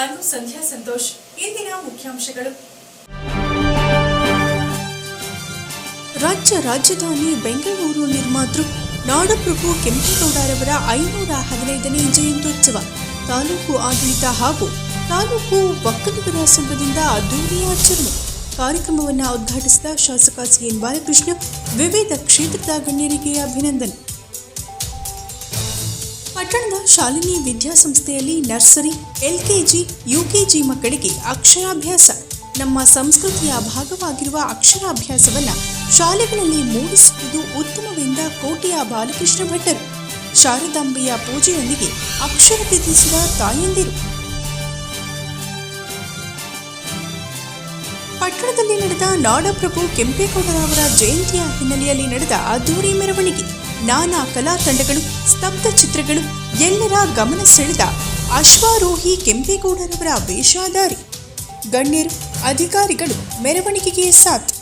ನಾನು ಸಂಧ್ಯಾ ಸಂತೋಷ್ ಇಂದಿನ ಮುಖ್ಯಾಂಶಗಳು. ರಾಜ್ಯ ರಾಜಧಾನಿ ಬೆಂಗಳೂರು ನಿರ್ಮಾತೃ ನಾಡಪ್ರಭು ಕೆಂಪೇಗೌಡರವರ ಐನೂರ ಹದಿನೈದನೇ ಜಯಂತ್ಯುತ್ಸವ. ತಾಲೂಕು ಆಡಳಿತ ಹಾಗೂ ತಾಲೂಕು ಒಕ್ಕಲಿಗರ ಸಂಘದಿಂದ ಅದ್ದೂರಿ ಆಚರಣೆ ಕಾರ್ಯಕ್ರಮವನ್ನು ಉದ್ಘಾಟಿಸಿದ ಶಾಸಕ ಸಿಎನ್ ಬಾಲಕೃಷ್ಣ, ವಿವಿಧ ಕ್ಷೇತ್ರದ ಗಣ್ಯರಿಗೆ ಅಭಿನಂದನೆ. ಪಟ್ಟಣದ ಶಾಲಿನಿ ವಿದ್ಯಾಸಂಸ್ಥೆಯಲ್ಲಿ ನರ್ಸರಿ, ಎಲ್ಕೆಜಿ, ಯುಕೆಜಿ ಮಕ್ಕಳಿಗೆ ಅಕ್ಷರಾಭ್ಯಾಸ. ನಮ್ಮ ಸಂಸ್ಕೃತಿಯ ಭಾಗವಾಗಿರುವ ಅಕ್ಷರಾಭ್ಯಾಸವನ್ನು ಶಾಲೆಗಳಲ್ಲಿ ಮೂಡಿಸುವುದು ಉತ್ತಮವೆಂದ ಕೋಟೆಯ ಬಾಲಕೃಷ್ಣ ಭಟ್ಟರು. ಶಾರದಾಂಬೆಯ ಪೂಜೆಯೊಂದಿಗೆ ಅಕ್ಷರ ತಿದ್ದಿಸಿದ ತಾಯಂದಿರು. ಪಟ್ಟಣದಲ್ಲಿ ನಡೆದ ನಾಡಪ್ರಭು ಕೆಂಪೇಗೌಡರವರ ಜಯಂತಿಯ ಹಿನ್ನೆಲೆಯಲ್ಲಿ ನಡೆದ ಅದ್ದೂರಿ ಮೆರವಣಿಗೆ. ನಾನಾ ಕಲಾ ತಂಡಗಳು, ಸ್ತಬ್ಧ ಚಿತ್ರಗಳು, ಎಲ್ಲರ ಗಮನ ಸೆಳೆದ ಅಶ್ವಾರೋಹಿ ಕೆಂಪೇಗೌಡರವರ ವೇಷಾಧಾರಿ. ಗಣ್ಯರು, ಅಧಿಕಾರಿಗಳು ಮೆರವಣಿಗೆಗೆ ಸಾಥ್.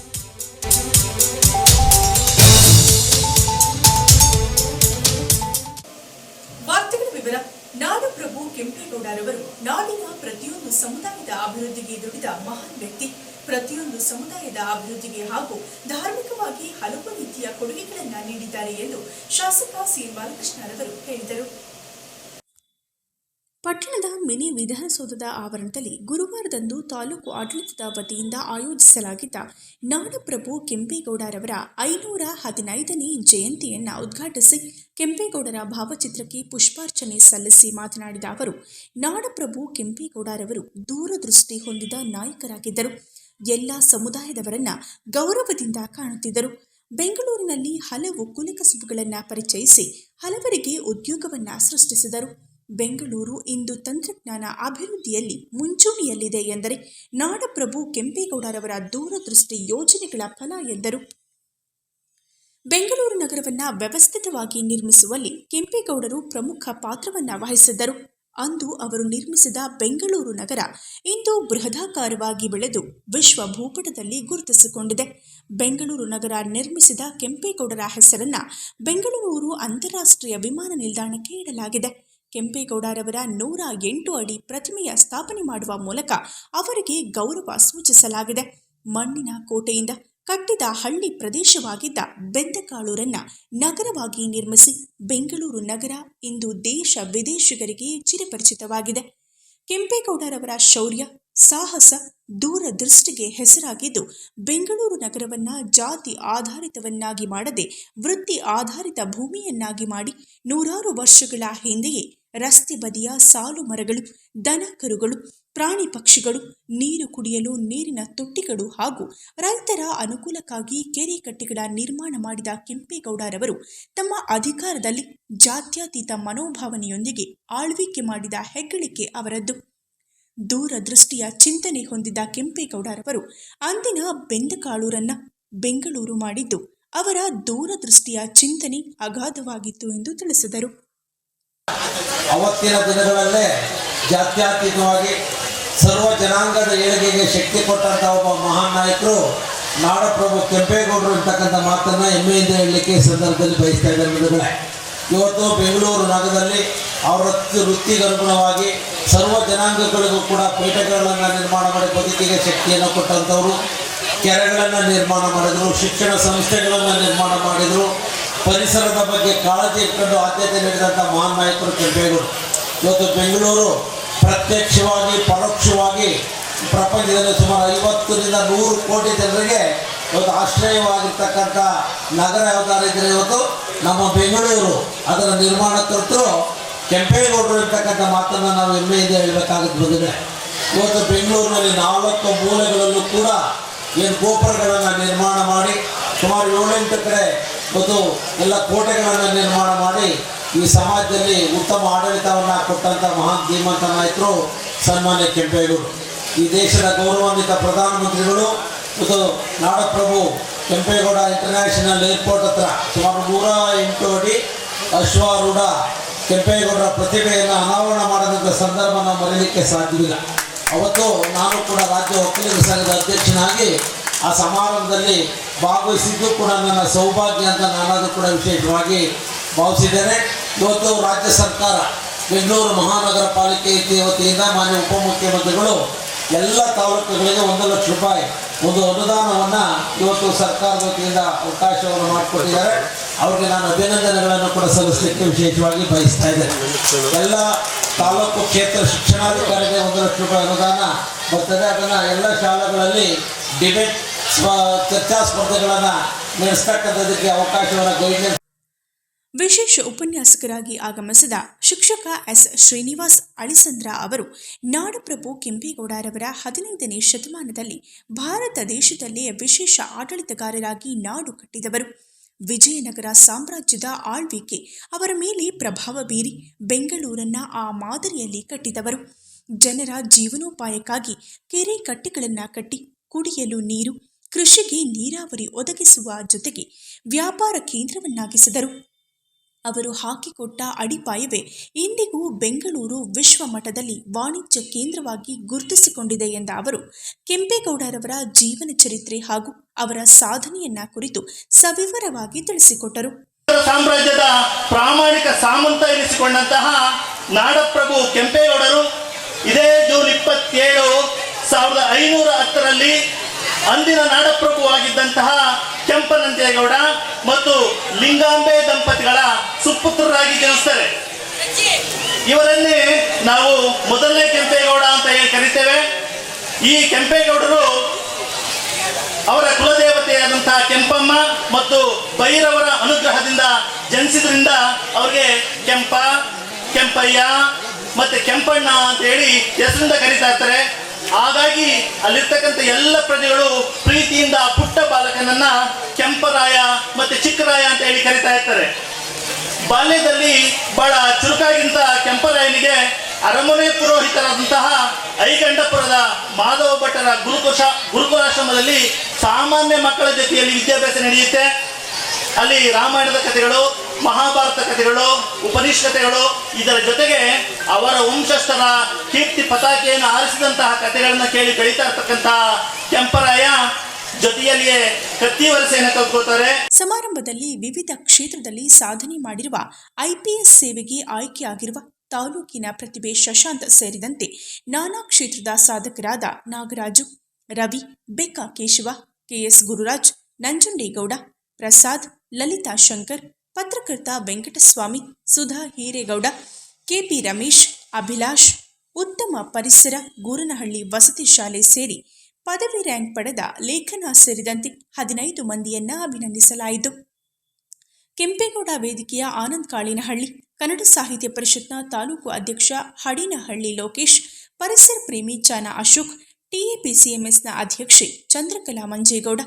ವಿವರ ನಾಡಪ್ರಭು ಕೆಂಪೇಗೌಡರವರು. ನಾಡಿನ ಪ್ರತಿಯೊಂದು ಸಮುದಾಯದ ಅಭಿವೃದ್ಧಿಗೆ ದುಡಿದ ಮಹಾನ್ ವ್ಯಕ್ತಿ. ಪ್ರತಿಯೊಂದು ಸಮುದಾಯದ ಅಭಿವೃದ್ಧಿಗೆ ಹಾಗೂ ಧಾರ್ಮಿಕವಾಗಿ ಹಲವು ರೀತಿಯ ಕೊಡುಗೆಗಳನ್ನು ನೀಡಿದ್ದಾರೆ ಎಂದು ಶಾಸಕ ಸಿ ಬಾಲಕೃಷ್ಣರವರು ಹೇಳಿದರು. ಪಟ್ಟಣದ ಮಿನಿ ವಿಧಾನಸೌಧದ ಆವರಣದಲ್ಲಿ ಗುರುವಾರದಂದು ತಾಲೂಕು ಆಡಳಿತದ ವತಿಯಿಂದ ಆಯೋಜಿಸಲಾಗಿದ್ದ ನಾಡಪ್ರಭು ಕೆಂಪೇಗೌಡರವರ ಐನೂರ ಹದಿನೈದನೇ ಜಯಂತಿಯನ್ನು ಉದ್ಘಾಟಿಸಿ ಕೆಂಪೇಗೌಡರ ಭಾವಚಿತ್ರಕ್ಕೆ ಪುಷ್ಪಾರ್ಚನೆ ಸಲ್ಲಿಸಿ ಮಾತನಾಡಿದ ಅವರು ನಾಡಪ್ರಭು ಕೆಂಪೇಗೌಡರವರು ದೂರದೃಷ್ಟಿ ಹೊಂದಿದ ನಾಯಕರಾಗಿದ್ದರು. ಎಲ್ಲ ಸಮುದಾಯದವರನ್ನ ಗೌರವದಿಂದ ಕಾಣುತ್ತಿದ್ದರು. ಬೆಂಗಳೂರಿನಲ್ಲಿ ಹಲವು ಕುಲಕಸುಬುಗಳನ್ನು ಪರಿಚಯಿಸಿ ಹಲವರಿಗೆ ಉದ್ಯೋಗವನ್ನ ಸೃಷ್ಟಿಸಿದರು. ಬೆಂಗಳೂರು ಇಂದು ತಂತ್ರಜ್ಞಾನ ಅಭಿವೃದ್ಧಿಯಲ್ಲಿ ಮುಂಚೂಣಿಯಲ್ಲಿದೆ ಎಂದರೆ ನಾಡಪ್ರಭು ಕೆಂಪೇಗೌಡರವರ ದೂರದೃಷ್ಟಿ ಯೋಜನೆಗಳ ಫಲ ಎಂದರು. ಬೆಂಗಳೂರು ನಗರವನ್ನ ವ್ಯವಸ್ಥಿತವಾಗಿ ನಿರ್ಮಿಸುವಲ್ಲಿ ಕೆಂಪೇಗೌಡರು ಪ್ರಮುಖ ಪಾತ್ರವನ್ನ ವಹಿಸಿದ್ದರು. ಅಂದು ಅವರು ನಿರ್ಮಿಸಿದ ಬೆಂಗಳೂರು ನಗರ ಇಂದು ಬೃಹದಾಕಾರವಾಗಿ ಬೆಳೆದು ವಿಶ್ವ ಭೂಪಟದಲ್ಲಿ ಗುರುತಿಸಿಕೊಂಡಿದೆ. ಬೆಂಗಳೂರು ನಗರ ನಿರ್ಮಿಸಿದ ಕೆಂಪೇಗೌಡರ ಹೆಸರನ್ನ ಬೆಂಗಳೂರು ಅಂತಾರಾಷ್ಟ್ರೀಯ ವಿಮಾನ ನಿಲ್ದಾಣಕ್ಕೆ ಇಡಲಾಗಿದೆ. ಕೆಂಪೇಗೌಡರವರ ನೂರ ಎಂಟು ಅಡಿ ಪ್ರತಿಮೆಯ ಸ್ಥಾಪನೆ ಮಾಡುವ ಮೂಲಕ ಅವರಿಗೆ ಗೌರವ ಸೂಚಿಸಲಾಗಿದೆ. ಮಣ್ಣಿನ ಕೋಟೆಯಿಂದ ಕಟ್ಟಿದ ಹಳ್ಳಿ ಪ್ರದೇಶವಾಗಿದ್ದ ಬೆಂದಕಾಳೂರನ್ನ ನಗರವಾಗಿ ನಿರ್ಮಿಸಿ ಬೆಂಗಳೂರು ನಗರ ಇಂದು ದೇಶ ವಿದೇಶಿಗರಿಗೆ ಚಿರಪರಿಚಿತವಾಗಿದೆ. ಕೆಂಪೇಗೌಡರವರ ಶೌರ್ಯ, ಸಾಹಸ, ದೂರದೃಷ್ಟಿಗೆ ಹೆಸರಾಗಿದ್ದು, ಬೆಂಗಳೂರು ನಗರವನ್ನ ಜಾತಿ ಆಧಾರಿತವನ್ನಾಗಿ ಮಾಡದೆ ವೃತ್ತಿ ಆಧಾರಿತ ಭೂಮಿಯನ್ನಾಗಿ ಮಾಡಿ ನೂರಾರು ವರ್ಷಗಳ ಹಿಂದೆಯೇ ರಸ್ತೆ ಬದಿಯ ಸಾಲು ಮರಗಳು ದನ ಕರುಗಳು ಪ್ರಾಣಿ ಪಕ್ಷಿಗಳು, ನೀರು ಕುಡಿಯಲು ನೀರಿನ ತೊಟ್ಟಿಗಳು ಹಾಗೂ ರೈತರ ಅನುಕೂಲಕ್ಕಾಗಿ ಕೆರೆ ಕಟ್ಟೆಗಳ ನಿರ್ಮಾಣ ಮಾಡಿದ ಕೆಂಪೇಗೌಡರವರು ತಮ್ಮ ಅಧಿಕಾರದಲ್ಲಿ ಜಾತ್ಯತೀತ ಮನೋಭಾವನೆಯೊಂದಿಗೆ ಆಳ್ವಿಕೆ ಮಾಡಿದ ಹೆಗ್ಗಳಿಕೆ ಅವರದ್ದು. ದೂರದೃಷ್ಟಿಯ ಚಿಂತನೆ ಹೊಂದಿದ ಕೆಂಪೇಗೌಡರವರು ಅಂದಿನ ಬೆಂದಕಾಳೂರನ್ನ ಬೆಂಗಳೂರು ಮಾಡಿದ್ದು, ಅವರ ದೂರದೃಷ್ಟಿಯ ಚಿಂತನೆ ಅಗಾಧವಾಗಿತ್ತು ಎಂದು ತಿಳಿಸಿದರು. ಅವತ್ತಿನ ದಿನಗಳಲ್ಲೇ ಜಾತ್ಯತೀತವಾಗಿ ಸರ್ವ ಜನಾಂಗದ ಏಳಿಗೆಗೆ ಶಕ್ತಿ ಕೊಟ್ಟಂಥ ಒಬ್ಬ ಮಹಾನ್ ನಾಯಕರು ನಾಡಪ್ರಭು ಕೆಂಪೇಗೌಡರು ಅಂತಕ್ಕಂಥ ಮಾತನ್ನ ಹೆಮ್ಮೆಯಿಂದ ಹೇಳಲಿಕ್ಕೆ ಸಂದರ್ಭದಲ್ಲಿ ಬಯಸ್ತಾ ಇದ್ದಾರೆ ಇವತ್ತು ಬೆಂಗಳೂರು ನಗರದಲ್ಲಿ ಅವರ ವೃತ್ತಿ- ವೃತ್ತಿಗೆ ಅನುಗುಣವಾಗಿ ಸರ್ವ ಜನಾಂಗಗಳಿಗೂ ಕೂಡ ಪೀಠಗಳನ್ನು ನಿರ್ಮಾಣ ಮಾಡಿ ಬದುಕಿಗೆ ಶಕ್ತಿಯನ್ನು ಕೊಟ್ಟಂಥವ್ರು, ಕೆರೆಗಳನ್ನು ನಿರ್ಮಾಣ ಮಾಡಿದರು, ಶಿಕ್ಷಣ ಸಂಸ್ಥೆಗಳನ್ನು ನಿರ್ಮಾಣ ಮಾಡಿದರು, ಪರಿಸರದ ಬಗ್ಗೆ ಕಾಳಜಿ ಇಟ್ಕೊಂಡು ಆದ್ಯತೆ ನೀಡಿದಂಥ ಮಹಾನ್ ನಾಯಕರು ಕೆಂಪೇಗೌಡರು. ಇವತ್ತು ಬೆಂಗಳೂರು ಪ್ರತ್ಯಕ್ಷವಾಗಿ, ಪರೋಕ್ಷವಾಗಿ ಪ್ರಪಂಚದಲ್ಲಿ ಸುಮಾರು ಐವತ್ತರಿಂದ ನೂರು ಕೋಟಿ ಜನರಿಗೆ ಇವತ್ತು ಆಶ್ರಯವಾಗಿರ್ತಕ್ಕಂಥ ನಗರ ಯಾವ್ದಾರಿದ್ರೆ ಇವತ್ತು ನಮ್ಮ ಬೆಂಗಳೂರು. ಅದರ ನಿರ್ಮಾಣಕರ್ತರು ಕೆಂಪೇಗೌಡರು ಇರ್ತಕ್ಕಂಥ ಮಾತನ್ನು ನಾವು ಹೆಮ್ಮೆಯಿಂದ ಹೇಳಬೇಕಾಗುತ್ತೆ ಬಂದಿದೆ ಇವತ್ತು ಬೆಂಗಳೂರಿನಲ್ಲಿ ನಾಲ್ಕು ಮೂಲೆಗಳಲ್ಲೂ ಕೂಡ ಏನು ಗೋಪುರಗಳನ್ನು ನಿರ್ಮಾಣ ಮಾಡಿ, ಸುಮಾರು ಏಳೆಂಟು ಕಡೆ ಇವತ್ತು ಎಲ್ಲ ಕೋಟೆಗಳನ್ನು ನಿರ್ಮಾಣ ಮಾಡಿ ಈ ಸಮಾಜದಲ್ಲಿ ಉತ್ತಮ ಆಡಳಿತವನ್ನು ಕೊಟ್ಟಂಥ ಮಹಾನ್ ಧೀಮಂತ ನಾಯಕರು ಸನ್ಮಾನ್ಯ ಕೆಂಪೇಗೌಡರು. ಈ ದೇಶದ ಗೌರವಾನ್ವಿತ ಪ್ರಧಾನಮಂತ್ರಿಗಳು ಮತ್ತು ನಾಡಪ್ರಭು ಕೆಂಪೇಗೌಡ ಇಂಟರ್ನ್ಯಾಷನಲ್ ಏರ್ಪೋರ್ಟ್ ಹತ್ರ ಸುಮಾರು ನೂರ ಎಂಟು ಅಡಿ ಅಶ್ವಾರೂಢ ಕೆಂಪೇಗೌಡರ ಪ್ರತಿಭೆಯನ್ನು ಅನಾವರಣ ಮಾಡಿದಂಥ ಸಂದರ್ಭ ನಾವು ಮರೀಲಿಕ್ಕೆ ಸಾಧ್ಯವಿಲ್ಲ. ಅವತ್ತು ನಾನು ಕೂಡ ರಾಜ್ಯ ಒಕ್ಕಲಿಗ ಸಂಘದ ಅಧ್ಯಕ್ಷನಾಗಿ ಆ ಸಮಾರಂಭದಲ್ಲಿ ಭಾಗವಹಿಸಿದ್ದು ಕೂಡ ನನ್ನ ಸೌಭಾಗ್ಯ ಅಂತ ನಾನಾದರೂ ಕೂಡ ವಿಶೇಷವಾಗಿ ಭಾವಿಸಿದ್ದೇನೆ ಇವತ್ತು ರಾಜ್ಯ ಸರ್ಕಾರ ಬೆಂಗಳೂರು ಮಹಾನಗರ ಪಾಲಿಕೆ ವತಿಯಿಂದ ಮಾನ್ಯ ಉಪಮುಖ್ಯಮಂತ್ರಿಗಳು ಎಲ್ಲ ತಾಲೂಕುಗಳಿಗೆ ಒಂದು ಲಕ್ಷ ರೂಪಾಯಿ ಒಂದು ಅನುದಾನವನ್ನು ಇವತ್ತು ಸರ್ಕಾರದ ವತಿಯಿಂದ ಅವಕಾಶವನ್ನು ಮಾಡಿಕೊಟ್ಟಿದ್ದಾರೆ. ಅವರಿಗೆ ನಾನು ಅಭಿನಂದನೆಗಳನ್ನು ಕೂಡ ಸಲ್ಲಿಸಲಿಕ್ಕೆ ವಿಶೇಷವಾಗಿ ಬಯಸ್ತಾ ಇದ್ದೇನೆ. ಎಲ್ಲ ತಾಲೂಕು ಕ್ಷೇತ್ರ ಶಿಕ್ಷಣಾಧಿಕಾರಿಗೆ ಒಂದು ಲಕ್ಷ ರೂಪಾಯಿ ಅನುದಾನ ಬರ್ತದೆ. ಅದನ್ನು ಎಲ್ಲ ಶಾಲೆಗಳಲ್ಲಿ ಡಿಬೇಟ್ ಸ್ಪ ಚರ್ಚಾ ಸ್ಪರ್ಧೆಗಳನ್ನು ನಡೆಸ್ತಕ್ಕಂಥದ್ದಕ್ಕೆ ಅವಕಾಶವನ್ನು ಗೈಡ್ಲೈನ್ಸ್ ವಿಶೇಷ ಉಪನ್ಯಾಸಕರಾಗಿ ಆಗಮಿಸಿದ ಶಿಕ್ಷಕ ಎಸ್. ಶ್ರೀನಿವಾಸ್ ಅಳಿಸಂದ್ರ ಅವರು ನಾಡಪ್ರಭು ಕೆಂಪೇಗೌಡರವರ ಹದಿನೈದನೇ ಶತಮಾನದಲ್ಲಿ ಭಾರತ ದೇಶದಲ್ಲೇ ವಿಶೇಷ ಆಡಳಿತಗಾರರಾಗಿ ನಾಡು ಕಟ್ಟಿದವರು. ವಿಜಯನಗರ ಸಾಮ್ರಾಜ್ಯದ ಆಳ್ವಿಕೆ ಅವರ ಮೇಲೆ ಪ್ರಭಾವ ಬೀರಿ ಬೆಂಗಳೂರನ್ನ ಆ ಮಾದರಿಯಲ್ಲಿ ಕಟ್ಟಿದವರು. ಜನರ ಜೀವನೋಪಾಯಕ್ಕಾಗಿ ಕೆರೆ ಕಟ್ಟೆಗಳನ್ನು ಕಟ್ಟಿ ಕುಡಿಯಲು ನೀರು, ಕೃಷಿಗೆ ನೀರಾವರಿ ಒದಗಿಸುವ ಜೊತೆಗೆ ವ್ಯಾಪಾರ ಕೇಂದ್ರವನ್ನಾಗಿಸಿದರು. ಅವರು ಹಾಕಿಕೊಟ್ಟ ಅಡಿಪಾಯವೇ ಇಂದಿಗೂ ಬೆಂಗಳೂರು ವಿಶ್ವ ಮಟ್ಟದಲ್ಲಿ ವಾಣಿಜ್ಯ ಕೇಂದ್ರವಾಗಿ ಗುರುತಿಸಿಕೊಂಡಿದೆ ಎಂದ ಅವರು, ಕೆಂಪೇಗೌಡರವರ ಜೀವನ ಚರಿತ್ರೆ ಹಾಗೂ ಅವರ ಸಾಧನೆಯನ್ನ ಕುರಿತು ಸವಿವರವಾಗಿ ತಿಳಿಸಿಕೊಟ್ಟರು. ಸಾಮ್ರಾಜ್ಯದ ಪ್ರಾಮಾಣಿಕ ಸಾಮಂತ ಎನಿಸಿಕೊಂಡಂತಹ ನಾಡಪ್ರಭು ಕೆಂಪೇಗೌಡರು ಇದೇ ಜೂನ್ ಇಪ್ಪತ್ತೇಳು, ಸಾವಿರದ ಐನೂರ ಹತ್ತರಲ್ಲಿ ಅಂದಿನ ನಾಡಪ್ರಭು ಆಗಿದ್ದಂತಹ ಕೆಂಪನಂತೇಗೌಡ ಮತ್ತು ಲಿಂಗಾಂಬೆ ದಂಪತಿಗಳ ಸುಪುತ್ರರಾಗಿ ಜನಿಸ್ತಾರೆ. ಇವರನ್ನೇ ನಾವು ಮೊದಲನೇ ಕೆಂಪೇಗೌಡ ಅಂತ ಹೇಳಿ ಕರಿತೇವೆ. ಈ ಕೆಂಪೇಗೌಡರು ಅವರ ಕುಲದೇವತೆಯಾದಂತಹ ಕೆಂಪಮ್ಮ ಮತ್ತು ಭೈರವರ ಅನುಗ್ರಹದಿಂದ ಜನಿಸಿದ್ರಿಂದ ಅವ್ರಿಗೆ ಕೆಂಪ, ಕೆಂಪಯ್ಯ ಮತ್ತೆ ಕೆಂಪಣ್ಣ ಅಂತ ಹೇಳಿ ಹೆಸರಿಂದ ಕರೀತಾ ಇರ್ತಾರೆ. ಹಾಗಾಗಿ ಅಲ್ಲಿರ್ತಕ್ಕಂಥ ಎಲ್ಲ ಪ್ರಜೆಗಳು ಪ್ರೀತಿಯಿಂದ ಆ ಪುಟ್ಟ ಬಾಲಕನನ್ನ ಕೆಂಪರಾಯ ಮತ್ತೆ ಚಿಕ್ಕರಾಯ ಅಂತ ಹೇಳಿ ಕರೀತಾ ಇರ್ತಾರೆ. ಬಾಲ್ಯದಲ್ಲಿ ಬಹಳ ಚುರುಕಾಗಿಂತ ಕೆಂಪರಾಯನಿಗೆ ಅರಮನೆ ಪುರೋಹಿತರಾದಂತಹ ಐಗಂಡಪುರದ ಮಾಧವ ಭಟ್ಟರ ಗುರುಕುಶ ಗುರುಕುಲಾಶ್ರಮದಲ್ಲಿ ಸಾಮಾನ್ಯ ಮಕ್ಕಳ ಜೊತೆಯಲ್ಲಿ ವಿದ್ಯಾಭ್ಯಾಸ ನಡೆಯುತ್ತೆ. ಅಲ್ಲಿ ರಾಮಾಯಣದ ಕಥೆಗಳು ಮಹಾಭಾರತ ಕಥೆಗಳು ಉಪನಿಷ್ಕತೆಗಳು ಇದರ ಜೊತೆಗೆ ಅವರ ವಂಶಸ್ಥರ ಕೀರ್ತಿ ಪತಾಕೆಯನ್ನು ಆರಿಸಿದಂತಹ ಕಥೆಗಳನ್ನ ಕೇಳಿ ಬೆಳೀತಾ ಇರ್ತಕ್ಕಂತಹ ಕೆಂಪರಾಯ ಜೊತೆಯಲ್ಲಿಯೇ ಕತ್ತಿ ವರಸೆಯನ್ನು ಕಲ್ತ್ಕೋತಾರೆ ಸಮಾರಂಭದಲ್ಲಿ ವಿವಿಧ ಕ್ಷೇತ್ರದಲ್ಲಿ ಸಾಧನೆ ಮಾಡಿರುವ ಐಪಿಎಸ್ ಸೇವೆಗೆ ಆಯ್ಕೆಯಾಗಿರುವ ತಾಲೂಕಿನ ಪ್ರತಿಭೆ ಶಶಾಂತ್ ಸೇರಿದಂತೆ ನಾನಾ ಕ್ಷೇತ್ರದ ಸಾಧಕರಾದ ನಾಗರಾಜು, ರವಿ ಬೆಕ್ಕ ಕೇಶವ ಕೆಎಸ್ ಗುರುರಾಜ್, ನಂಜುಂಡೇಗೌಡ, ಪ್ರಸಾದ್, ಲಲಿತಾ ಶಂಕರ್ ಪತ್ರಕರ್ತ ವೆಂಕಟಸ್ವಾಮಿ, ಸುಧಾ ಹಿರೇಗೌಡ, ಕೆಪಿ ರಮೇಶ್, ಅಭಿಲಾಷ್, ಉತ್ತಮ ಪರಿಸರ, ಗೂರನಹಳ್ಳಿ ವಸತಿ ಶಾಲೆ ಸೇರಿ ಪದವಿ ರ್ಯಾಂಕ್ ಪಡೆದ ಲೇಖನ ಸೇರಿದಂತೆ ಹದಿನೈದು ಮಂದಿಯನ್ನ ಅಭಿನಂದಿಸಲಾಯಿತು. ಕೆಂಪೇಗೌಡ ವೇದಿಕೆಯ ಆನಂದ್ ಕಾಳಿನಹಳ್ಳಿ, ಕನ್ನಡ ಸಾಹಿತ್ಯ ಪರಿಷತ್ನ ತಾಲೂಕು ಅಧ್ಯಕ್ಷ ಹಡಿನಹಳ್ಳಿ ಲೋಕೇಶ್, ಪರಿಸರ ಪ್ರೇಮಿ ಚಾನ ಅಶೋಕ್, ಟಿಎಪಿಸಿಎಂಎಸ್ನ ಅಧ್ಯಕ್ಷೆ ಚಂದ್ರಕಲಾ ಮಂಜೇಗೌಡ,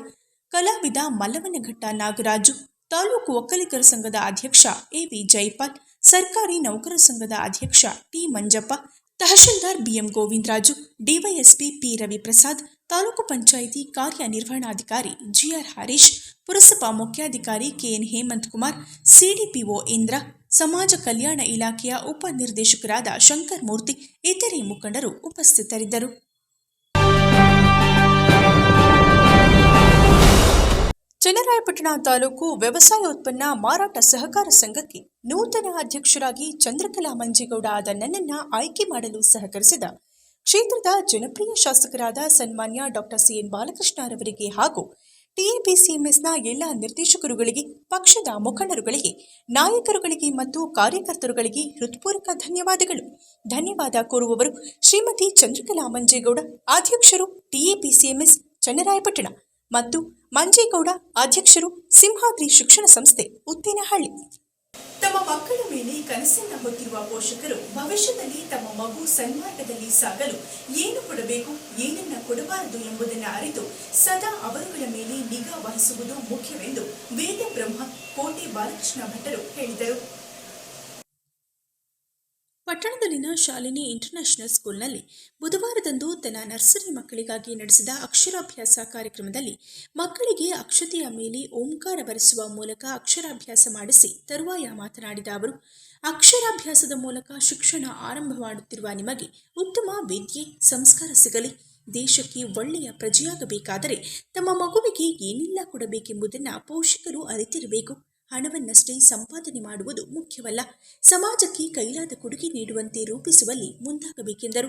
ಕಲಾವಿದ ಮಲ್ಲವನಘಟ್ಟ ನಾಗರಾಜು ತಾಲೂಕು ಒಕ್ಕಲಿಗರ ಸಂಘದ ಅಧ್ಯಕ್ಷ ಎವಿ ಜೈಪಾಲ್, ಸರ್ಕಾರಿ ನೌಕರ ಸಂಘದ ಅಧ್ಯಕ್ಷ T Manjappa, tahsildar BM Govindaraju, DYSP P Raviprasad, taluk panchayat ಕಾರ್ಯನಿರ್ವಹಣಾಧಿಕಾರಿ ಜಿಆರ್ ಹರೀಶ್, ಪುರಸಭಾ ಮುಖ್ಯಾಧಿಕಾರಿ ಕೆಎನ್ ಹೇಮಂತ್ ಕುಮಾರ್, ಸಿಡಿಪಿಒ ಇಂದ್ರ, ಸಮಾಜ ಕಲ್ಯಾಣ ಇಲಾಖೆಯ ಉಪನಿರ್ದೇಶಕರಾದ ಶಂಕರ್ ಮೂರ್ತಿ, ಇತರೆ ಮುಖಂಡರು ಉಪಸ್ಥಿತರಿದ್ದರು. ಚನ್ನರಾಯಪಟ್ಟಣ ತಾಲೂಕು ವ್ಯವಸಾಯ ಉತ್ಪನ್ನ ಮಾರಾಟ ಸಹಕಾರ ಸಂಘಕ್ಕೆ ನೂತನ ಅಧ್ಯಕ್ಷರಾಗಿ ಚಂದ್ರಕಲಾ ಮಂಜೇಗೌಡ ಆದ ನನ್ನನ್ನ ಆಯ್ಕೆ ಮಾಡಲು ಸಹಕರಿಸಿದ ಕ್ಷೇತ್ರದ ಜನಪ್ರಿಯ ಶಾಸಕರಾದ ಸನ್ಮಾನ್ಯ ಡಾಕ್ಟರ್ ಸಿಎನ್ ಬಾಲಕೃಷ್ಣರವರಿಗೆ ಹಾಗೂ ಟಿಎಪಿಸಿಎಂಎಸ್ನ ಎಲ್ಲ ನಿರ್ದೇಶಕರುಗಳಿಗೆ, ಪಕ್ಷದ ಮುಖಂಡರುಗಳಿಗೆ, ನಾಯಕರುಗಳಿಗೆ ಮತ್ತು ಕಾರ್ಯಕರ್ತರುಗಳಿಗೆ ಹೃತ್ಪೂರ್ವಕ ಧನ್ಯವಾದಗಳು. ಧನ್ಯವಾದ ಕೋರುವವರು ಶ್ರೀಮತಿ ಚಂದ್ರಕಲಾ ಮಂಜೇಗೌಡ, ಅಧ್ಯಕ್ಷರು ಟಿಎಪಿಸಿಎಂಎಸ್, ಚನ್ನರಾಯಪಟ್ಟಣ. ಮತ್ತು ಮಂಜೇಗೌಡ ಅಧ್ಯಕ್ಷರು ಸಿಂಹಾದ್ರಿ ಶಿಕ್ಷಣ ಸಂಸ್ಥೆ ಉತ್ತೇನಹಳ್ಳಿ. ತಮ್ಮ ಮಕ್ಕಳ ಮೇಲೆ ಕನಸನ್ನ ಹೊತ್ತಿರುವ ಪೋಷಕರು ಭವಿಷ್ಯದಲ್ಲಿ ತಮ್ಮ ಮಗು ಸನ್ಮಾರ್ಗದಲ್ಲಿ ಸಾಗಲು ಏನು ಕೊಡಬೇಕು, ಏನನ್ನ ಕೊಡಬಾರದು ಎಂಬುದನ್ನು ಅರಿತು ಸದಾ ಅವರುಗಳ ಮೇಲೆ ನಿಗಾ ವಹಿಸುವುದು ಮುಖ್ಯವೆಂದು ವೇದ ಬ್ರಹ್ಮ ಕೋಟೆ ಬಾಲಕೃಷ್ಣ ಭಟ್ಟರು ಹೇಳಿದರು. ಪಟ್ಟಣದಲ್ಲಿನ ಶಾಲಿನಿ ಇಂಟರ್ನ್ಯಾಷನಲ್ ಸ್ಕೂಲ್ನಲ್ಲಿ ಬುಧವಾರದಂದು ತನ್ನ ನರ್ಸರಿ ಮಕ್ಕಳಿಗಾಗಿ ನಡೆಸಿದ ಅಕ್ಷರಾಭ್ಯಾಸ ಕಾರ್ಯಕ್ರಮದಲ್ಲಿ ಮಕ್ಕಳಿಗೆ ಅಕ್ಷತೆಯ ಮೇಲೆ ಓಂಕಾರ ಬರೆಸುವ ಮೂಲಕ ಅಕ್ಷರಾಭ್ಯಾಸ ಮಾಡಿಸಿ ತರುವಾಯ ಮಾತನಾಡಿದ ಅವರು, ಅಕ್ಷರಾಭ್ಯಾಸದ ಮೂಲಕ ಶಿಕ್ಷಣ ಆರಂಭ ಮಾಡುತ್ತಿರುವ ನಿಮಗೆ ಉತ್ತಮ ವಿದ್ಯೆ, ಸಂಸ್ಕಾರ ಸಿಗಲಿ. ದೇಶಕ್ಕೆ ಒಳ್ಳೆಯ ಪ್ರಜೆಯಾಗಬೇಕಾದರೆ ತಮ್ಮ ಮಗುವಿಗೆ ಏನೆಲ್ಲ ಕೊಡಬೇಕೆಂಬುದನ್ನು ಪೋಷಕರು ಅರಿತಿರಬೇಕು. ಹಣವನ್ನಷ್ಟೇ ಸಂಪಾದನೆ ಮಾಡುವುದು ಮುಖ್ಯವಲ್ಲ. ಸಮಾಜಕ್ಕೆ ಕೈಲಾದ ಕೊಡುಗೆ ನೀಡುವಂತೆ ರೂಪಿಸುವಲ್ಲಿ ಮುಂದಾಗಬೇಕೆಂದರು.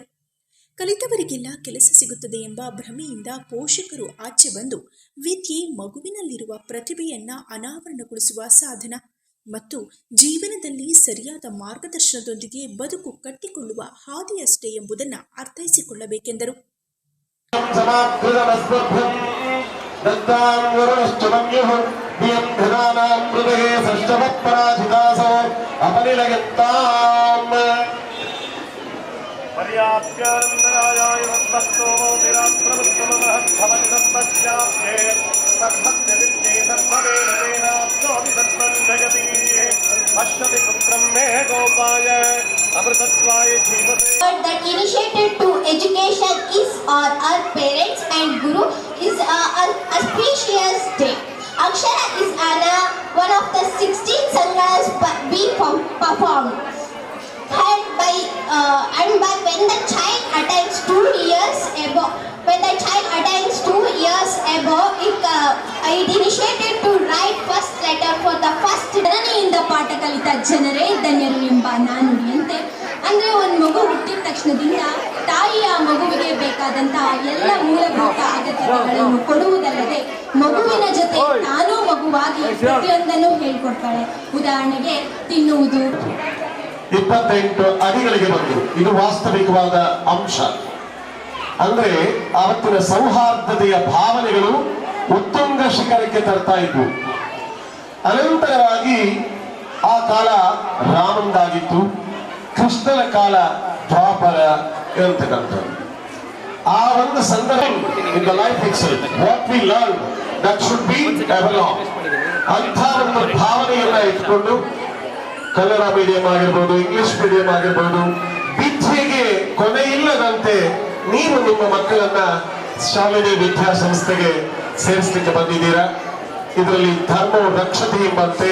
ಕಲಿತವರಿಗೆಲ್ಲ ಕೆಲಸ ಸಿಗುತ್ತದೆ ಎಂಬ ಭ್ರಮೆಯಿಂದ ಪೋಷಕರು ಆಚೆ ಬಂದು ವಿದ್ಯೆ ಮಗುವಿನಲ್ಲಿರುವ ಪ್ರತಿಭೆಯನ್ನ ಅನಾವರಣಗೊಳಿಸುವ ಸಾಧನ ಮತ್ತು ಜೀವನದಲ್ಲಿ ಸರಿಯಾದ ಮಾರ್ಗದರ್ಶನದೊಂದಿಗೆ ಬದುಕು ಕಟ್ಟಿಕೊಳ್ಳುವ ಹಾದಿಯಷ್ಟೇ ಎಂಬುದನ್ನು ಅರ್ಥೈಸಿಕೊಳ್ಳಬೇಕೆಂದರು. धनानाम् हृदये षष्ठवत्पराजितासो अपनिलयन्ताम् पर्याप्यानन्दरायाय वस्तस्तो विराप्रवृत्तमहद्भवति सर्वत्यविद्ये सर्ववेदतेनाप्नोति तत्त्वं जगति पश्यति पुत्रं मे गोपाय। अमृतत्वाय जीवते। But that initiated to education is or our parents and guru is a, a auspicious day. Akshara is Anna, one of the 16 sangas but be perf- performed. And by uh, and by when the child attains two years above, when the child attains two years above, it uh, it initiated to write first letter for the first ಜನನೆಯಿಂದ ಪಾಠ ಕಲಿತ ಜನರೇ ಧನ್ಯರು ಎಂಬ ನಾನುಡಿಯಂತೆ ಅಂದ್ರೆ ಒಂದು ಮಗು ಹುಟ್ಟಿದ ತಕ್ಷಣದಿಂದ ತಾಯಿ ಆ ಮಗುವಿಗೆ ಬೇಕಾದಂತಹ ಎಲ್ಲ ಮೂಲಭೂತ ಅಗತ್ಯತೆಗಳನ್ನು ಕೊಡುವುದಲ್ಲದೆ ಮಗುವಿನ ಜೊತೆ ತಾನೂ ಮಗುವಾಗಿ ಪ್ರತಿಯೊಂದನ್ನು ಹೇಳ್ಕೊಡ್ತಾಳೆ. ಉದಾಹರಣೆಗೆ ತಿನ್ನುವುದು. ಇಪ್ಪತ್ತೆಂಟು ಅಡಿಗಳಿಗೆ ಬಂದು ಇದು ವಾಸ್ತವಿಕವಾದ ಅಂಶ. ಅಂದ್ರೆ ಅವತ್ತಿನ ಸೌಹಾರ್ದತೆಯ ಭಾವನೆಗಳು ಉತ್ತುಂಗ ಶಿಖರಕ್ಕೆ ತರ್ತಾ ಇದ್ವು. ಅನಂತರವಾಗಿ ಆ ಕಾಲ ರಾಮಂದಾಗಿತ್ತು. ಕೃಷ್ಣನ ಕಾಲ ದ್ವಾಪರ ಇರತಕ್ಕಂಥದ್ದು ಆ ಒಂದು ಸಂದರ್ಭ in the life itself what we learn that should be develop ಅಂಥ ಒಂದು ಭಾವನೆಯನ್ನ ಇಟ್ಕೊಂಡು ಕನ್ನಡ ಮೀಡಿಯಂ ಆಗಿರ್ಬೋದು ಇಂಗ್ಲಿಷ್ ಮೀಡಿಯಂ ಆಗಿರ್ಬೋದು, ವಿದ್ಯೆಗೆ ಕೊನೆ ಇಲ್ಲದಂತೆ ನೀವು ನಿಮ್ಮ ಮಕ್ಕಳನ್ನ ಶಾಲೆಗೆ ವಿದ್ಯಾಸಂಸ್ಥೆಗೆ ಸೇರಿಸಲಿಕ್ಕೆ ಬಂದಿದ್ದೀರಾ? ಇದರಲ್ಲಿ ಧರ್ಮವು ರಕ್ಷತೆ ಎಂಬಂತೆ,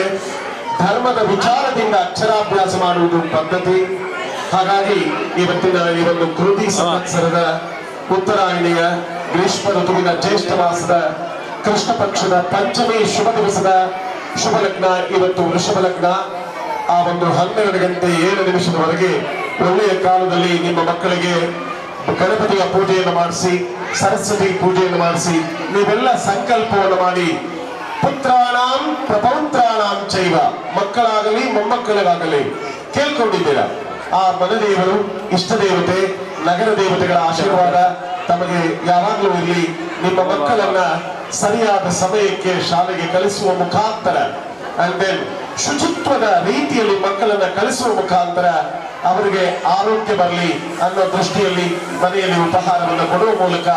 ಧರ್ಮದ ವಿಚಾರದಿಂದ ಅಕ್ಷರಾಭ್ಯಾಸ ಮಾಡುವುದು ಪದ್ಧತಿ ಹಾಗಾಗಿ ಇವತ್ತಿನ ಈ ಒಂದು ಕೃತಿ ಸಂವತ್ಸರದ ಉತ್ತರಾಯಣಿಯ ಗ್ರೀಷ್ಮ ಋತುವಿನ ಜ್ಯೇಷ್ಠ ಮಾಸದ ಕೃಷ್ಣ ಪಕ್ಷದ ಪಂಚಮಿ ಶುಭ ದಿವಸದ ಶುಭ ಲಗ್ನ ಇವತ್ತು ವೃಷಭ ಲಗ್ನ. ಆ ಒಂದು ಹನ್ನೆರಡು ಗಂಟೆ ಏಳು ನಿಮಿಷದವರೆಗೆ ಒಳ್ಳೆಯ ಕಾಲದಲ್ಲಿ ನಿಮ್ಮ ಮಕ್ಕಳಿಗೆ ಗಣಪತಿಯ ಪೂಜೆಯನ್ನು ಮಾಡಿಸಿ ಸರಸ್ವತಿ ಪೂಜೆಯನ್ನು ಮಾಡಿಸಿ ನೀವೆಲ್ಲ ಸಂಕಲ್ಪವನ್ನು ಮಾಡಿ ಪುತ್ರಾಣಾಂ ಪ್ರಪೌತ್ರಾಣಾಂ ಚೈವ. ಮಕ್ಕಳಾಗಲಿ ಮೊಮ್ಮಕ್ಕಳಾಗಲಿ ಕೇಳ್ಕೊಂಡಿದ್ದೀರಾ? ಆ ಮನದೇವರು ಇಷ್ಟ ದೇವತೆ, ನಗರ ದೇವತೆಗಳ ಆಶೀರ್ವಾದ ತಮಗೆ ಯಾವಾಗಲೂ ಇರಲಿ. ನಿಮ್ಮ ಮಕ್ಕಳನ್ನ ಸರಿಯಾದ ಸಮಯಕ್ಕೆ ಶಾಲೆಗೆ ಕಲಿಸುವ ಮುಖಾಂತರ ಅಂಡ್ ದೆನ್ ಶುಚಿತ್ವದ ರೀತಿಯಲ್ಲಿ ಮಕ್ಕಳನ್ನ ಕಲಿಸುವ ಮುಖಾಂತರ ಅವರಿಗೆ ಆರೋಗ್ಯ ಬರಲಿ ಅನ್ನೋ ದೃಷ್ಟಿಯಲ್ಲಿ ಮನೆಯಲ್ಲಿ ಉಪಹಾರವನ್ನು ಕೊಡುವ ಮೂಲಕ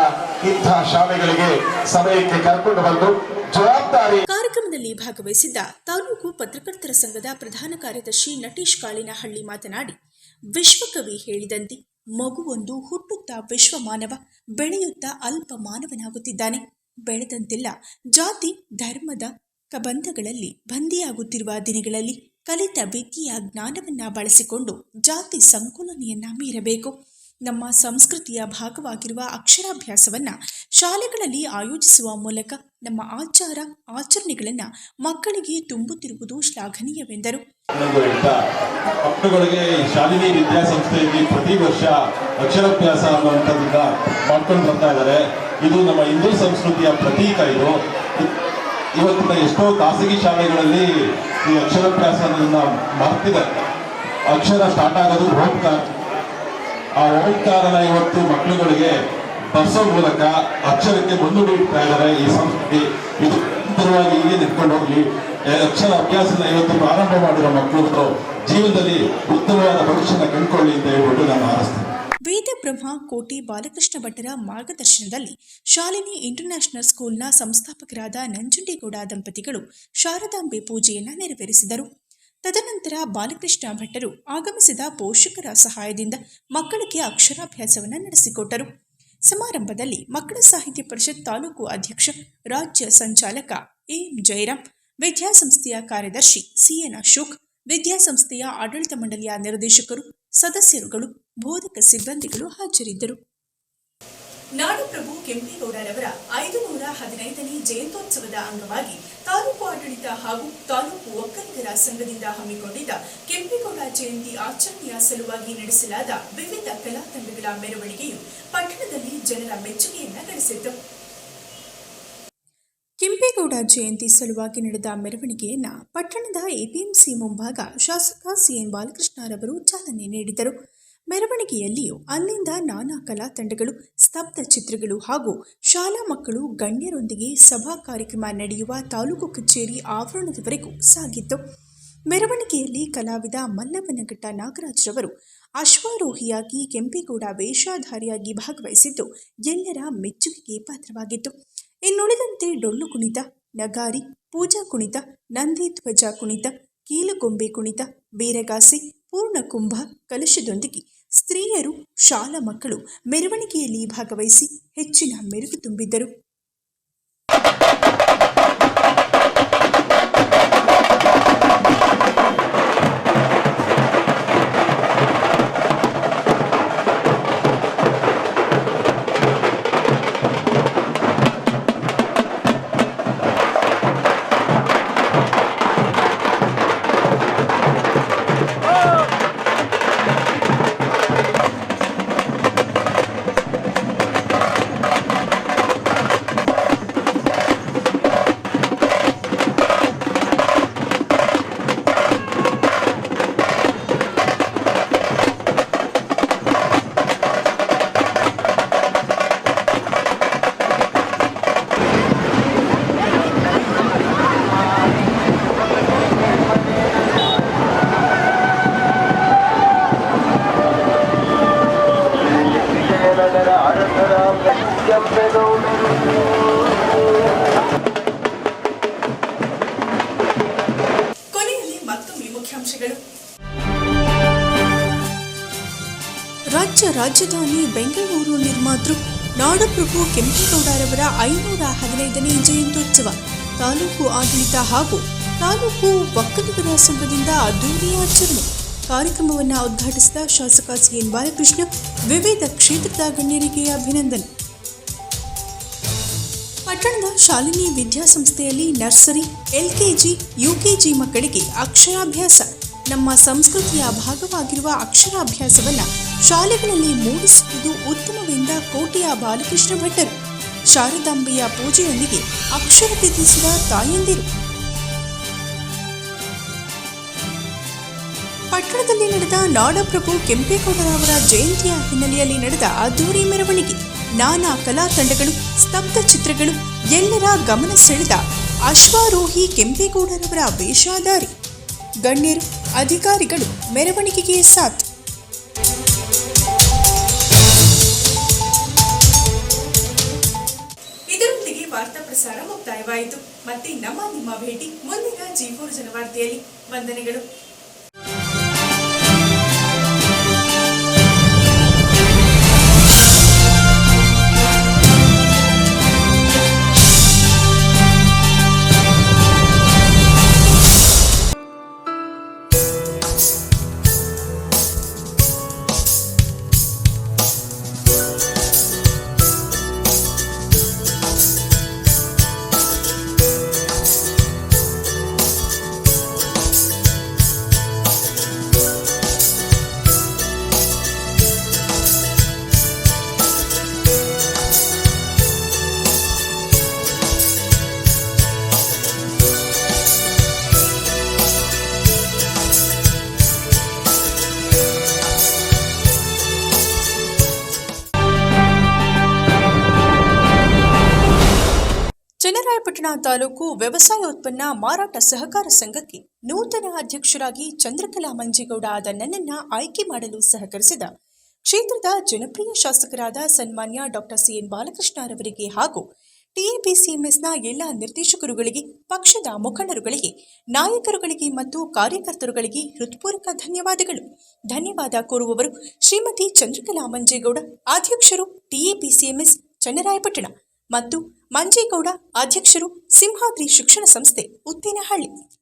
ಇಂತಹ ಶಾಲೆಗಳಿಗೆ ಸಮಯಕ್ಕೆ ಕರ್ಕೊಂಡು ಬಂದು ಜವಾಬ್ದಾರಿ ಕಾರ್ಯಕ್ರಮದಲ್ಲಿ ಭಾಗವಹಿಸಿದ್ದ ತಾಲೂಕು ಪತ್ರಕರ್ತರ ಸಂಘದ ಪ್ರಧಾನ ಕಾರ್ಯದರ್ಶಿ ನಟೇಶ್ ಕಾಳಿನಹಳ್ಳಿ ಮಾತನಾಡಿ ವಿಶ್ವಕವಿ ಹೇಳಿದಂತೆ ಮಗುವೊಂದು ಹುಟ್ಟುತ್ತಾ ವಿಶ್ವಮಾನವ, ಬೆಳೆಯುತ್ತಾ ಅಲ್ಪ ಮಾನವನಾಗುತ್ತಿದ್ದಾನೆ ಬೆಳೆದಂತೆಲ್ಲ ಜಾತಿ, ಧರ್ಮದ ಕಬಂಧಗಳಲ್ಲಿ ಬಂದಿಯಾಗುತ್ತಿರುವ ದಿನಗಳಲ್ಲಿ ಕಲಿತ ವಿದ್ಯೆಯ ಜ್ಞಾನವನ್ನ ಬಳಸಿಕೊಂಡು ಜಾತಿ ಸಂಕುಲನೆಯನ್ನ ಮೀರಬೇಕು. ನಮ್ಮ ಸಂಸ್ಕೃತಿಯ ಭಾಗವಾಗಿರುವ ಅಕ್ಷರಾಭ್ಯಾಸವನ್ನು ಶಾಲೆಗಳಲ್ಲಿ ಆಯೋಜಿಸುವ ಮೂಲಕ ನಮ್ಮ ಆಚಾರ, ಆಚರಣೆಗಳನ್ನ ಮಕ್ಕಳಿಗೆ ತುಂಬುತ್ತಿರುವುದು ಶ್ಲಾಘನೀಯವೆಂದರು. ಹೇಳ್ತಾ ಮಕ್ಕಳುಗಳಿಗೆ ಶಾಲಿನಿ ವಿದ್ಯಾಸಂಸ್ಥೆಯಲ್ಲಿ ಪ್ರತಿ ವರ್ಷ ಅಕ್ಷರಾಭ್ಯಾಸ ಅನ್ನುವಂಥದ್ದನ್ನ ಮಾಡ್ಕೊಂಡು ಬರ್ತಾ ಇದ್ದಾರೆ. ಇದು ನಮ್ಮ ಹಿಂದೂ ಸಂಸ್ಕೃತಿಯ ಪ್ರತೀಕ ಇದು. ಇವತ್ತಿನ ಎಷ್ಟೋ ಖಾಸಗಿ ಶಾಲೆಗಳಲ್ಲಿ ಈ ಅಕ್ಷರಾಭ್ಯಾಸ ಮರ್ತಿದೆ ಅಕ್ಷರ ಸ್ಟಾರ್ಟ್ ಆಗೋದು ಓಂಕಾರ. ಆ ಓಂಕಾರನ ಇವತ್ತು ಮಕ್ಕಳುಗಳಿಗೆ ಬರ್ಸೋ ಮೂಲಕ ಅಕ್ಷರಕ್ಕೆ ಮುನ್ನುಡಿ ಇಡ್ತಾ ಇದ್ದಾರೆ ಈ ಸಂಸ್ಕೃತಿ ಇದು ನಿರಂತರವಾಗಿ ಹೀಗೆ ನಿಂತ್ಕೊಂಡು ಹೋಗ್ಲಿ. ಅಕ್ಷರ ಅಭ್ಯಾಸದ ಇವತ್ತು ಪ್ರಾರಂಭ ಮಾಡಿರೋ ಮಕ್ಕಳು ಜೀವನದಲ್ಲಿ ಉತ್ತಮವಾದ ಭವಿಷ್ಯನ ಕಂಡುಕೊಳ್ಳಿ ಅಂತ ಹೇಳ್ಬಿಟ್ಟು ನಾನು ಹಾರೈಸ್ತೇನೆ. ವೇದಬ್ರಹ್ಮ ಕೋಟಿ ಬಾಲಕೃಷ್ಣ ಭಟ್ಟರ ಮಾರ್ಗದರ್ಶನದಲ್ಲಿ ಶಾಲಿನಿ ಇಂಟರ್ನ್ಯಾಷನಲ್ ಸ್ಕೂಲ್ನ ಸಂಸ್ಥಾಪಕರಾದ ನಂಜುಂಡೇಗೌಡ ದಂಪತಿಗಳು ಶಾರದಾಂಬೆ ಪೂಜೆಯನ್ನು ನೆರವೇರಿಸಿದರು. ತದನಂತರ ಬಾಲಕೃಷ್ಣ ಭಟ್ಟರು ಆಗಮಿಸಿದ ಪೋಷಕರ ಸಹಾಯದಿಂದ ಮಕ್ಕಳಿಗೆ ಅಕ್ಷರಾಭ್ಯಾಸವನ್ನು ನಡೆಸಿಕೊಟ್ಟರು. ಸಮಾರಂಭದಲ್ಲಿ ಮಕ್ಕಳ ಸಾಹಿತ್ಯ ಪರಿಷತ್ ತಾಲೂಕು ಅಧ್ಯಕ್ಷ, ರಾಜ್ಯ ಸಂಚಾಲಕ ಎಂ. ಜಯರಾಮ್ ವಿದ್ಯಾಸಂಸ್ಥೆಯ ಕಾರ್ಯದರ್ಶಿ ಸಿಎನ್ ಅಶೋಕ್, ವಿದ್ಯಾಸಂಸ್ಥೆಯ ಆಡಳಿತ ಮಂಡಳಿಯ ನಿರ್ದೇಶಕರು, ಸದಸ್ಯರುಗಳು, ಬೋಧಕ ಸಿಬ್ಬಂದಿಗಳು ಹಾಜರಿದ್ದರು. ನಾಡಪ್ರಭು ಕೆಂಪೇಗೌಡರವರ ಐದು ನೂರ ಹದಿನೈದನೇ ಜಯಂತೋತ್ಸವದ ಅಂಗವಾಗಿ ತಾಲೂಕು ಆಡಳಿತ ಹಾಗೂ ತಾಲೂಕು ಒಕ್ಕಲಿಗರ ಸಂಘದಿಂದ ಹಮ್ಮಿಕೊಂಡಿದ್ದ ಕೆಂಪೇಗೌಡ ಜಯಂತಿ ಆಚರಣೆಯ ಸಲುವಾಗಿ ನಡೆಸಲಾದ ವಿವಿಧ ಕಲಾ ತಂಡಗಳ ಮೆರವಣಿಗೆಯು ಪಟ್ಟಣದಲ್ಲಿ ಜನರ ಮೆಚ್ಚುಗೆಯನ್ನ ಗಳಿಸಿತು ಕೆಂಪೇಗೌಡ ಜಯಂತಿ ಸಲುವಾಗಿ ನಡೆದ ಮೆರವಣಿಗೆಯನ್ನು ಪಟ್ಟಣದ ಎಪಿಎಂಸಿ ಮುಂಭಾಗ ಶಾಸಕ ಸಿಎನ್ ಬಾಲಕೃಷ್ಣರವರು ಚಾಲನೆ ನೀಡಿದರು. ಮೆರವಣಿಗೆಯಲ್ಲಿಯೂ ಅಲ್ಲಿಂದ ನಾನಾ ಕಲಾ ತಂಡಗಳು, ಸ್ತಬ್ಧ ಚಿತ್ರಗಳು ಹಾಗೂ ಶಾಲಾ ಮಕ್ಕಳು, ಗಣ್ಯರೊಂದಿಗೆ ಸಭಾ ಕಾರ್ಯಕ್ರಮ ನಡೆಯುವ ತಾಲೂಕು ಕಚೇರಿ ಆವರಣದವರೆಗೂ ಸಾಗಿತ್ತು. ಮೆರವಣಿಗೆಯಲ್ಲಿ ಕಲಾವಿದ ಮಲ್ಲವನಘಟ್ಟ ನಾಗರಾಜ್ರವರು ಅಶ್ವಾರೋಹಿಯಾಗಿ ಕೆಂಪೇಗೌಡ ವೇಷಧಾರಿಯಾಗಿ ಭಾಗವಹಿಸಿದ್ದು, ಎಲ್ಲರ ಮೆಚ್ಚುಗೆಗೆ ಪಾತ್ರವಾಗಿತ್ತು. ಇನ್ನುಳಿದಂತೆ ಡೊಳ್ಳು ಕುಣಿತ ನಗಾರಿ ಪೂಜಾ ಕುಣಿತ ನಂದಿ ಧ್ವಜ ಕುಣಿತ ಕೀಲುಗೊಂಬೆ ಕುಣಿತ ಬೇರಗಾಸೆ ಪೂರ್ಣಕುಂಭ ಕಲಶದೊಂದಿಗೆ ಸ್ತ್ರೀಯರು ಶಾಲಾ ಮಕ್ಕಳು ಮೆರವಣಿಗೆಯಲ್ಲಿ ಭಾಗವಹಿಸಿ ಹೆಚ್ಚಿನ ಮೆರುಗು ತುಂಬಿದ್ದರು ನಾಡಪ್ರಭು ಕೆಂಪೇಗೌಡರವರ ಐನೂರ ಹದಿನೈದನೇ ಜಯಂತ್ಯುತ್ಸವ. ತಾಲೂಕು ಆಡಳಿತ ಹಾಗೂ ತಾಲೂಕು ಒಕ್ಕಲಿಗರ ಸಂಘದಿಂದ ಅದ್ದೂರಿ ಆಚರಣೆ. ಕಾರ್ಯಕ್ರಮವನ್ನು ಉದ್ಘಾಟಿಸಿದ ಶಾಸಕ ಸಿಎನ್ ಬಾಲಕೃಷ್ಣ, ವಿವಿಧ ಕ್ಷೇತ್ರದ ಗಣ್ಯರಿಗೆ ಅಭಿನಂದನೆ. ಪಟ್ಟಣದ ಶಾಲಿನಿ ವಿದ್ಯಾಸಂಸ್ಥೆಯಲ್ಲಿ ನರ್ಸರಿ, ಎಲ್ಕೆಜಿ, ಯುಕೆಜಿ ಮಕ್ಕಳಿಗೆ ಅಕ್ಷರಾಭ್ಯಾಸ. ನಮ್ಮ ಸಂಸ್ಕೃತಿಯ ಭಾಗವಾಗಿರುವ ಅಕ್ಷರಾಭ್ಯಾಸವನ್ನು ಶಾಲೆಗಳಲ್ಲಿ ಮೂಡಿಸುವುದು ಉತ್ತಮವೆಂದ ಕೋಟೆಯ ಬಾಲಕೃಷ್ಣ ಭಟ್ಟರು. ಶಾರದಾಂಬೆಯ ಪೂಜೆಯೊಂದಿಗೆ ಅಕ್ಷರ ತಿದ್ದಿಸಿದ ತಾಯಂದಿರು. ಪಟ್ಟಣದಲ್ಲಿ ನಡೆದ ನಾಡಪ್ರಭು ಕೆಂಪೇಗೌಡರವರ ಜಯಂತಿಯ ಹಿನ್ನೆಲೆಯಲ್ಲಿ ನಡೆದ ಅದ್ದೂರಿ ಮೆರವಣಿಗೆ, ನಾನಾ ಕಲಾ ತಂಡಗಳು, ಸ್ತಬ್ಧ ಚಿತ್ರಗಳು, ಎಲ್ಲರ ಗಮನ ಸೆಳೆದ ಅಶ್ವಾರೋಹಿ ಕೆಂಪೇಗೌಡರವರ ವೇಷಧಾರಿ. ಗಣ್ಯರು ಅಧಿಕಾರಿಗಳು ಮೆರವಣಿಗೆಗೆ ಸಾಥ್. ಇದರೊಂದಿಗೆ ವಾರ್ತಾ ಪ್ರಸಾರ ಮುಕ್ತಾಯವಾಯಿತು. ಮತ್ತೆ ನಮ್ಮ ನಿಮ್ಮ ಭೇಟಿ ಮುಂದಿನ ಜೀಪೂರ್ ಜನವಾರ್ತೆಯಲ್ಲಿ ವಂದನೆಗಳು. ಚನ್ನರಾಯಪಟ್ಟಣ ತಾಲೂಕು ವ್ಯವಸಾಯ ಉತ್ಪನ್ನ ಮಾರಾಟ ಸಹಕಾರ ಸಂಘಕ್ಕೆ ನೂತನ ಅಧ್ಯಕ್ಷರಾಗಿ ಚಂದ್ರಕಲಾ ಮಂಜೇಗೌಡ ಆದ ನನ್ನನ್ನ ಆಯ್ಕೆ ಮಾಡಲು ಸಹಕರಿಸಿದ ಕ್ಷೇತ್ರದ ಜನಪ್ರಿಯ ಶಾಸಕರಾದ ಸನ್ಮಾನ್ಯ ಡಾಕ್ಟರ್ ಸಿಎನ್ ಬಾಲಕೃಷ್ಣರವರಿಗೆ ಹಾಗೂ ಟಿಎಪಿಸಿಎಂಎಸ್ನ ಎಲ್ಲ ನಿರ್ದೇಶಕರುಗಳಿಗೆ, ಪಕ್ಷದ ಮುಖಂಡರುಗಳಿಗೆ, ನಾಯಕರುಗಳಿಗೆ ಮತ್ತು ಕಾರ್ಯಕರ್ತರುಗಳಿಗೆ ಹೃತ್ಪೂರ್ವಕ ಧನ್ಯವಾದಗಳು. ಧನ್ಯವಾದ ಕೋರುವವರು ಶ್ರೀಮತಿ ಚಂದ್ರಕಲಾ ಮಂಜೇಗೌಡ, ಅಧ್ಯಕ್ಷರು ಟಿಎಪಿಸಿಎಂಎಸ್ ಚನ್ನರಾಯಪಟ್ಟಣ ಮತ್ತು ಮಂಜೇಗೌಡ ಅಧ್ಯಕ್ಷರು ಸಿಂಹಾದ್ರಿ ಶಿಕ್ಷಣ ಸಂಸ್ಥೆ ಉತ್ತೇನಹಳ್ಳಿ.